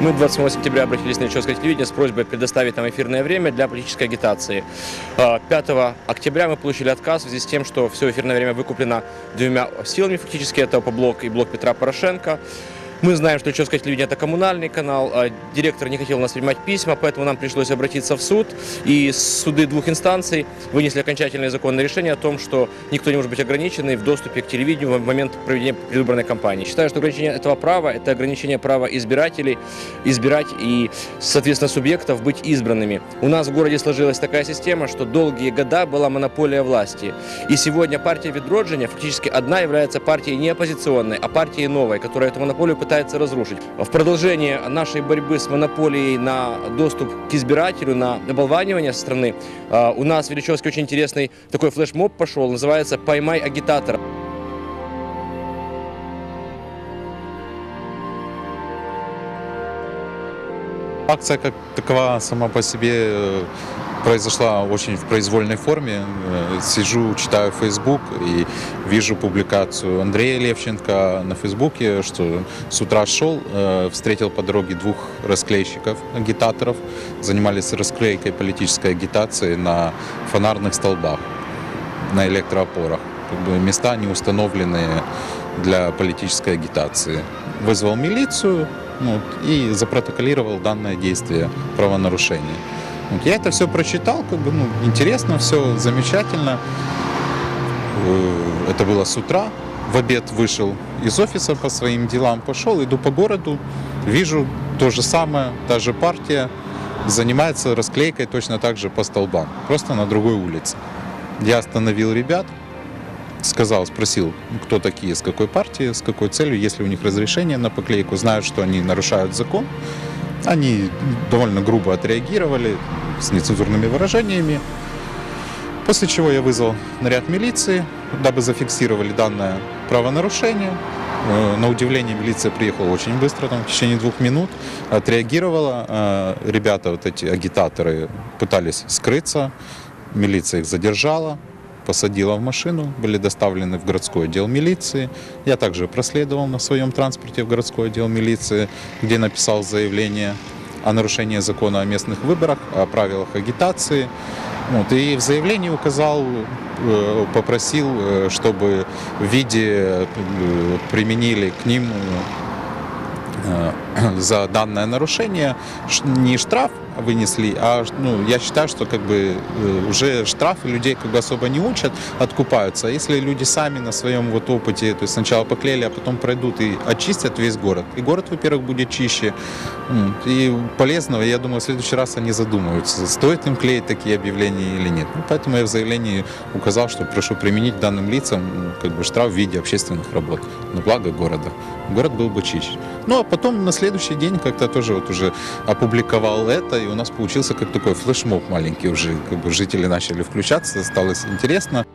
Мы 28 сентября обратились на Ильичевское телевидение с просьбой предоставить нам эфирное время для политической агитации. А, 5 октября мы получили отказ в связи с тем, что все эфирное время выкуплено двумя силами фактически. Это блок и блок Петра Порошенко. Мы знаем, что Ильичевское телевидение – это коммунальный канал. а Директор не хотел у нас принимать письма, поэтому нам пришлось обратиться в суд. И суды двух инстанций вынесли окончательное законное решение о том, что никто не может быть ограниченный в доступе к телевидению в момент проведения предвыборной кампании. Считаю, что ограничение этого права – это ограничение права избирателей избирать и, соответственно, субъектов быть избранными. У нас в городе сложилась такая система, что долгие года была монополия власти. И сегодня партия Відродження фактически одна является партией не оппозиционной, а партией новой, которая эту монополию пытается разрушить. В продолжение нашей борьбы с монополией на доступ к избирателю, на оболванивание страны, а, у нас в Величевске очень интересный такой флешмоб пошел, называется «Поймай агитатора». Акция как такова сама по себе э, произошла очень в произвольной форме. Э, Сижу, читаю Facebook и вижу публикацию Андрея Левченко на Фейсбуке, что с утра шел, э, встретил по дороге двух расклейщиков, агитаторов, занимались расклейкой политической агитации на фонарных столбах, на электроопорах. Места не установленные для политической агитации. Вызвал милицию ну, и запротоколировал данное действие правонарушения. Вот я это все прочитал, как бы, ну, интересно, все замечательно. Э, Это было с утра. В обед вышел из офиса по своим делам, пошел, иду по городу, вижу то же самое, та же партия занимается расклейкой точно так же по столбам, просто на другой улице. Я остановил ребят, сказал, спросил, кто такие, с какой партии, с какой целью, есть ли у них разрешение на поклейку, знают, что они нарушают закон. Они довольно грубо отреагировали с нецензурными выражениями. После чего я вызвал наряд милиции, дабы зафиксировали данное правонарушение. Э, На удивление милиция приехала очень быстро, там, в течение двух минут, отреагировала. Э, Ребята, вот эти агитаторы, пытались скрыться, милиция их задержала, посадила в машину, были доставлены в городской отдел милиции. Я также проследовал на своем транспорте в городской отдел милиции, где написал заявление о нарушении закона о местных выборах, о правилах агитации. Вот, и в заявлении указал, э, попросил, э, чтобы в виде э, применили к ним за данное нарушение не штраф вынесли, а ну, я считаю, что как бы э, уже штрафы людей как бы особо не учат, откупаются. А если люди сами на своем вот опыте, то есть сначала поклеили, а потом пройдут и очистят весь город, и город, во-первых, будет чище, и полезного, я думаю, в следующий раз они задумаются, стоит им клеить такие объявления или нет. Ну, поэтому я в заявлении указал, что прошу применить данным лицам как бы штраф в виде общественных работ на благо города. Город был бы чище. Ну, а потом на следующий день как-то тоже вот уже опубликовал это, и у нас получился как такой флешмоб маленький уже, как бы жители начали включаться, стало интересно.